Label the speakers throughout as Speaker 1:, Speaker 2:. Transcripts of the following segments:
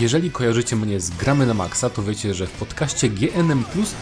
Speaker 1: Jeżeli kojarzycie mnie z Gramy na Maxa, to wiecie, że w podcaście GNM Plus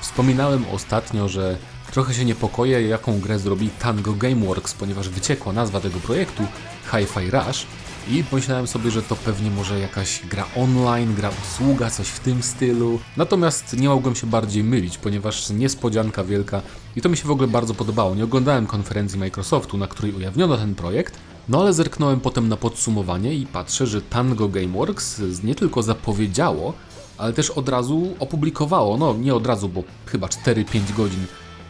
Speaker 1: wspominałem ostatnio, że trochę się niepokoję, jaką grę zrobi Tango Gameworks, ponieważ wyciekła nazwa tego projektu Hi-Fi Rush i pomyślałem sobie, że to pewnie może jakaś gra online, gra usługa, coś w tym stylu. Natomiast nie mogłem się bardziej mylić, ponieważ niespodzianka wielka i to mi się w ogóle bardzo podobało. Nie oglądałem konferencji Microsoftu, na której ujawniono ten projekt, no ale zerknąłem potem na podsumowanie i patrzę, że Tango Gameworks nie tylko zapowiedziało, ale też od razu opublikowało, no nie od razu, bo chyba 4-5 godzin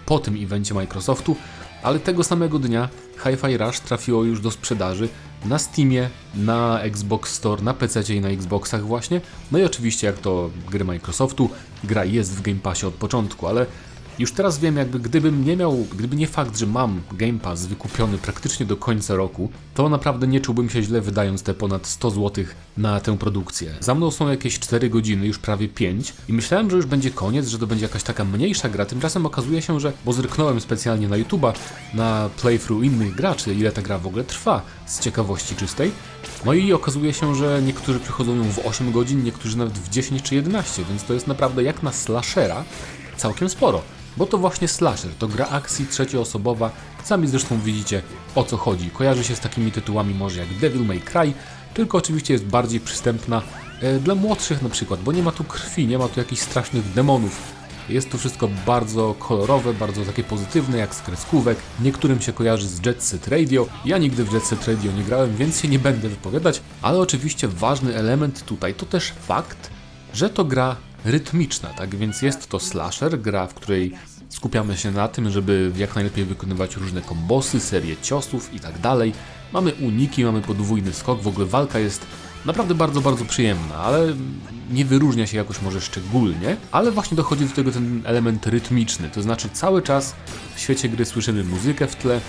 Speaker 1: po tym evencie Microsoftu, ale tego samego dnia Hi-Fi Rush trafiło już do sprzedaży na Steamie, na Xbox Store, na PC i na Xboxach właśnie. No i oczywiście jak to gry Microsoftu, gra jest w Game Passie od początku, ale już teraz wiem, jakby gdybym nie miał, gdyby nie fakt, że mam Game Pass wykupiony praktycznie do końca roku, to naprawdę nie czułbym się źle wydając te ponad 100 zł na tę produkcję. Za mną są jakieś 4 godziny, już prawie 5 i myślałem, że już będzie koniec, że to będzie jakaś taka mniejsza gra, tymczasem okazuje się, że, bo zryknąłem specjalnie na YouTube'a, na playthrough innych graczy, ile ta gra w ogóle trwa, z ciekawości czystej, no i okazuje się, że niektórzy przychodzą ją w 8 godzin, niektórzy nawet w 10 czy 11, więc to jest naprawdę jak na slashera całkiem sporo. Bo to właśnie slasher, to gra akcji trzecioosobowa, sami zresztą widzicie o co chodzi. Kojarzy się z takimi tytułami może jak Devil May Cry, tylko oczywiście jest bardziej przystępna e, dla młodszych na przykład, bo nie ma tu krwi, nie ma tu jakichś strasznych demonów. Jest to wszystko bardzo kolorowe, bardzo takie pozytywne, jak z kreskówek. Niektórym się kojarzy z Jet Set Radio. Ja nigdy w Jet Set Radio nie grałem, więc się nie będę wypowiadać, ale oczywiście ważny element tutaj to też fakt, że to gra rytmiczna, tak? Więc jest to slasher, gra, w której skupiamy się na tym, żeby jak najlepiej wykonywać różne kombosy, serię ciosów i tak dalej. Mamy uniki, mamy podwójny skok, w ogóle walka jest naprawdę bardzo, bardzo przyjemna, ale nie wyróżnia się jakoś może szczególnie, ale właśnie dochodzi do tego ten element rytmiczny, to znaczy cały czas w świecie gry słyszymy muzykę w tle,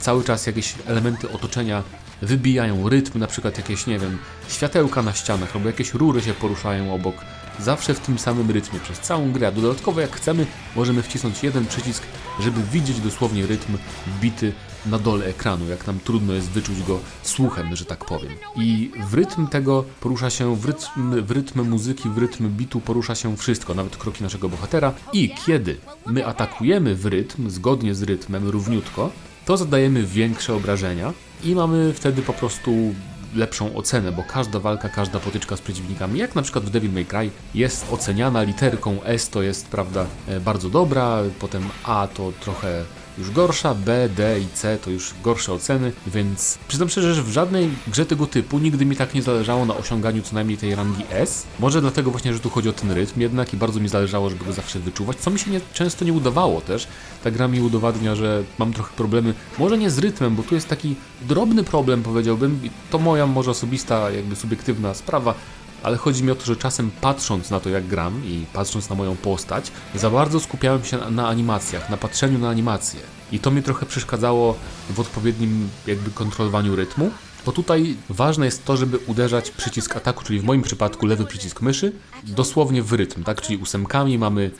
Speaker 1: cały czas jakieś elementy otoczenia wybijają rytm, na przykład jakieś, nie wiem, światełka na ścianach albo jakieś rury się poruszają obok, zawsze w tym samym rytmie przez całą grę. Dodatkowo jak chcemy, możemy wcisnąć jeden przycisk, żeby widzieć dosłownie rytm wbity na dole ekranu, jak nam trudno jest wyczuć go słuchem, że tak powiem. I w rytm tego porusza się, w rytm, w rytm muzyki, w rytm bitu porusza się wszystko, nawet kroki naszego bohatera. I kiedy my atakujemy w rytm, zgodnie z rytmem, równiutko, to zadajemy większe obrażenia i mamy wtedy po prostu lepszą ocenę, bo każda walka, każda potyczka z przeciwnikami, jak na przykład w Devil May Cry, jest oceniana literką S to jest, prawda, e, bardzo dobra, potem A to trochę już gorsza, B, D i C to już gorsze oceny, więc przyznam szczerze, że w żadnej grze tego typu nigdy mi tak nie zależało na osiąganiu co najmniej tej rangi S. Może dlatego właśnie, że tu chodzi o ten rytm jednak i bardzo mi zależało, żeby go zawsze wyczuwać, co mi się nie, często nie udawało też. Ta gra mi udowadnia, że mam trochę problemy, może nie z rytmem, bo tu jest taki drobny problem powiedziałbym i to moja może osobista, jakby subiektywna sprawa, ale chodzi mi o to, że czasem patrząc na to, jak gram i patrząc na moją postać, za bardzo skupiałem się na, animacjach, na patrzeniu na animacje. I to mi trochę przeszkadzało w odpowiednim jakby kontrolowaniu rytmu. Bo tutaj ważne jest to, żeby uderzać przycisk ataku, czyli w moim przypadku lewy przycisk myszy, dosłownie w rytm, tak? Czyli ósemkami mamy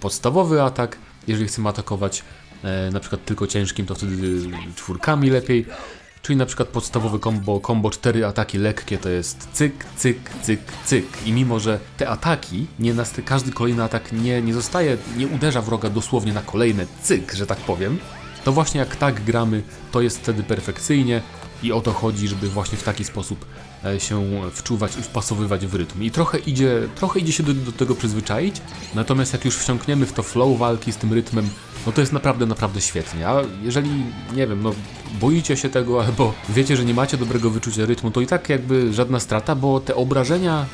Speaker 1: podstawowy atak, jeżeli chcemy atakować e, na przykład tylko ciężkim, to wtedy czwórkami lepiej. Czyli na przykład podstawowy combo, combo 4 ataki lekkie to jest cyk, cyk, cyk, cyk. I mimo, że te ataki, nie każdy kolejny atak nie, nie zostaje, nie uderza wroga dosłownie na kolejne cyk, że tak powiem, to właśnie jak tak gramy, to jest wtedy perfekcyjnie i o to chodzi, żeby właśnie w taki sposób e, się wczuwać i wpasowywać w rytm. I trochę idzie, trochę idzie się do, do tego przyzwyczaić, natomiast jak już wsiąkniemy w to flow walki z tym rytmem, no to jest naprawdę, naprawdę świetnie. A jeżeli, nie wiem, no boicie się tego albo wiecie, że nie macie dobrego wyczucia rytmu, to i tak jakby żadna strata, bo te obrażenia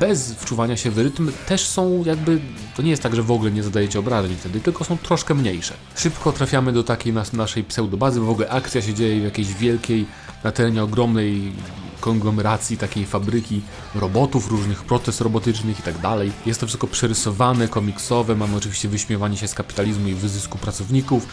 Speaker 1: bez wczuwania się w rytm też są jakby, to nie jest tak, że w ogóle nie zadajecie obrażeń wtedy, tylko są troszkę mniejsze. Szybko trafiamy do takiej nas, naszej pseudobazy, w ogóle akcja się dzieje w jakiejś wielkiej, na terenie ogromnej konglomeracji, takiej fabryki robotów, różnych protez robotycznych i tak dalej. Jest to wszystko przerysowane, komiksowe, mamy oczywiście wyśmiewanie się z kapitalizmu i wyzysku pracowników,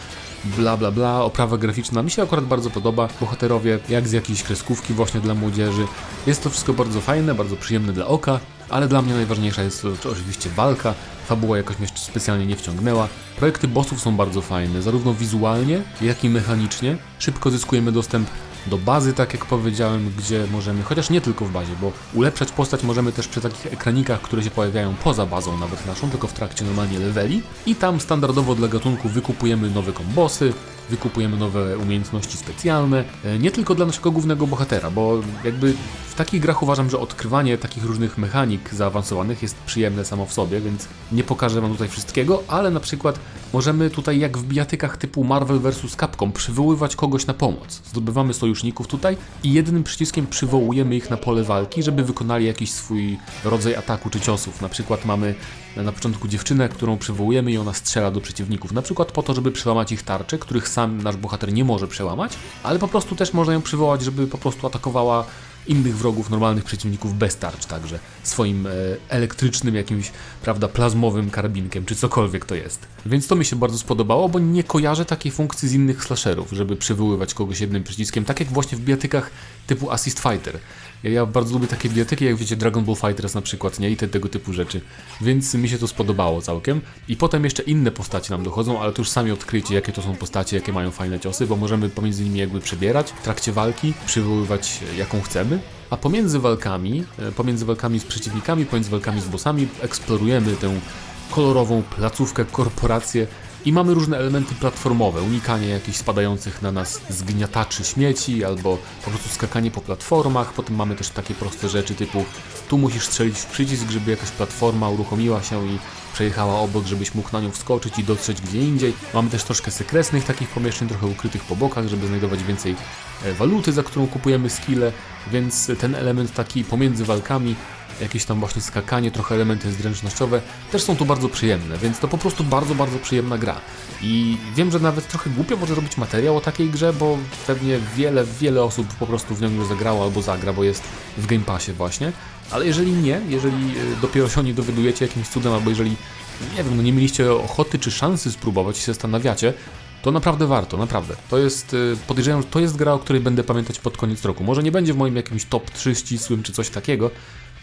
Speaker 1: bla bla bla, oprawa graficzna mi się akurat bardzo podoba, bohaterowie jak z jakiejś kreskówki właśnie dla młodzieży. Jest to wszystko bardzo fajne, bardzo przyjemne dla oka, ale dla mnie najważniejsza jest oczywiście walka, fabuła jakoś mnie specjalnie nie wciągnęła. Projekty bossów są bardzo fajne, zarówno wizualnie, jak i mechanicznie. Szybko zyskujemy dostęp do bazy, tak jak powiedziałem, gdzie możemy, chociaż nie tylko w bazie, bo ulepszać postać możemy też przy takich ekranikach, które się pojawiają poza bazą nawet naszą, tylko w trakcie normalnie leveli. I tam standardowo dla gatunku wykupujemy nowe kombosy, wykupujemy nowe umiejętności specjalne, e, nie tylko dla naszego głównego bohatera, bo jakby w takich grach uważam, że odkrywanie takich różnych mechanik zaawansowanych jest przyjemne samo w sobie, więc nie pokażę wam tutaj wszystkiego, ale na przykład możemy tutaj jak w bijatykach typu Marvel vs. Capcom przywoływać kogoś na pomoc. Zdobywamy sojuszników tutaj i jednym przyciskiem przywołujemy ich na pole walki, żeby wykonali jakiś swój rodzaj ataku czy ciosów. Na przykład mamy na początku dziewczynę, którą przywołujemy i ona strzela do przeciwników. Na przykład po to, żeby przełamać ich tarcze, których sam nasz bohater nie może przełamać, ale po prostu też można ją przywołać, żeby po prostu atakowała innych wrogów, normalnych przeciwników bez tarcz także swoim e, elektrycznym jakimś, prawda, plazmowym karabinkiem, czy cokolwiek to jest. Więc to mi się bardzo spodobało, bo nie kojarzę takiej funkcji z innych slasherów, żeby przywoływać kogoś jednym przyciskiem, tak jak właśnie w bijatykach typu Assist Fighter. Ja, ja bardzo lubię takie bijatyki, jak wiecie, Dragon Ball Fighters na przykład, nie? I te, tego typu rzeczy. Więc mi się to spodobało całkiem. I potem jeszcze inne postacie nam dochodzą, ale to już sami odkryjcie, jakie to są postacie, jakie mają fajne ciosy, bo możemy pomiędzy nimi jakby przebierać w trakcie walki, przywoływać e, jaką chcemy. A pomiędzy walkami, e, pomiędzy walkami z przeciwnikami, pomiędzy walkami z bossami eksplorujemy tę kolorową placówkę, korporację i mamy różne elementy platformowe, unikanie jakichś spadających na nas zgniataczy śmieci, albo po prostu skakanie po platformach. Potem mamy też takie proste rzeczy typu tu musisz strzelić w przycisk, żeby jakaś platforma uruchomiła się i przejechała obok, żebyś mógł na nią wskoczyć i dotrzeć gdzie indziej. Mamy też troszkę sekretnych takich pomieszczeń, trochę ukrytych po bokach, żeby znajdować więcej e, waluty, za którą kupujemy skille, więc ten element taki pomiędzy walkami jakieś tam właśnie skakanie, trochę elementy zręcznościowe, też są tu bardzo przyjemne, więc to po prostu bardzo, bardzo przyjemna gra. I wiem, że nawet trochę głupio może robić materiał o takiej grze, bo pewnie wiele, wiele osób po prostu w nią już zagrało albo zagra, bo jest w Game Passie właśnie, ale jeżeli nie, jeżeli y, dopiero się o niej dowiadujecie jakimś cudem, albo jeżeli, nie wiem, no nie mieliście ochoty czy szansy spróbować i się zastanawiacie, to naprawdę warto, naprawdę. To jest, y, podejrzewam, że to jest gra, o której będę pamiętać pod koniec roku. Może nie będzie w moim jakimś top 3 ścisłym czy coś takiego,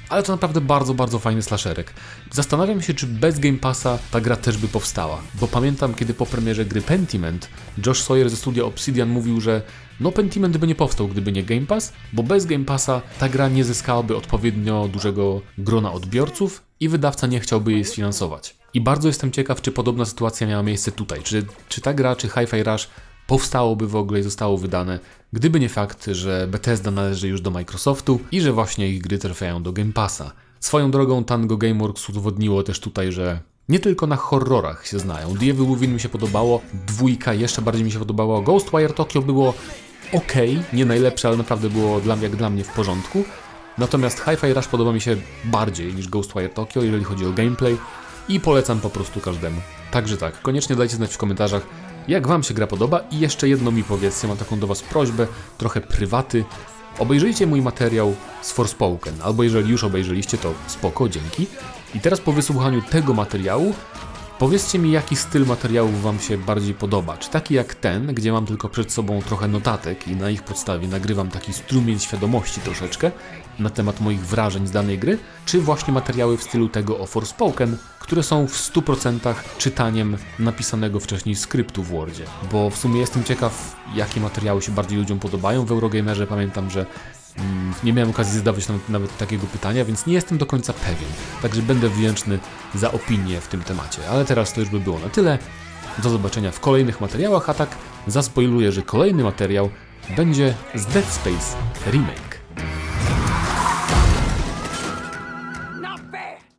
Speaker 1: ale to naprawdę bardzo, bardzo fajny slasherek. Zastanawiam się, czy bez Game Passa ta gra też by powstała, bo pamiętam, kiedy po premierze gry Pentiment Josh Sawyer ze studia Obsidian mówił, że no Pentiment by nie powstał, gdyby nie Game Pass, bo bez Game Passa ta gra nie zyskałaby odpowiednio dużego grona odbiorców i wydawca nie chciałby jej sfinansować. I bardzo jestem ciekaw, czy podobna sytuacja miała miejsce tutaj. Czy, czy ta gra, czy Hi-Fi Rush powstałoby w ogóle i zostało wydane, gdyby nie fakt, że Bethesda należy już do Microsoftu i że właśnie ich gry trafiają do Game Passa. Swoją drogą Tango Gameworks udowodniło też tutaj, że nie tylko na horrorach się znają. The Evil Within mi się podobało, dwójka jeszcze bardziej mi się podobało, Ghostwire Tokyo było ok, nie najlepsze, ale naprawdę było dla jak dla mnie w porządku. Natomiast Hi-Fi Rush podoba mi się bardziej niż Ghostwire Tokyo, jeżeli chodzi o gameplay i polecam po prostu każdemu. Także tak, koniecznie dajcie znać w komentarzach, jak Wam się gra podoba i jeszcze jedno mi powiedzcie, mam taką do Was prośbę, trochę prywaty. Obejrzyjcie mój materiał z Forspoken, albo jeżeli już obejrzeliście, to spoko, dzięki. I teraz po wysłuchaniu tego materiału Powiedzcie mi, jaki styl materiałów Wam się bardziej podoba. Czy taki jak ten, gdzie mam tylko przed sobą trochę notatek i na ich podstawie nagrywam taki strumień świadomości troszeczkę na temat moich wrażeń z danej gry, czy właśnie materiały w stylu tego o Forspoken, które są w 100% czytaniem napisanego wcześniej skryptu w Wordzie. Bo w sumie jestem ciekaw, jakie materiały się bardziej ludziom podobają. W Eurogamerze pamiętam, że nie miałem okazji zadawać nawet, nawet takiego pytania, więc nie jestem do końca pewien. Także będę wdzięczny za opinię w tym temacie. Ale teraz to już by było na tyle. Do zobaczenia w kolejnych materiałach, a tak zaspoiluję, że kolejny materiał będzie z Dead Space Remake.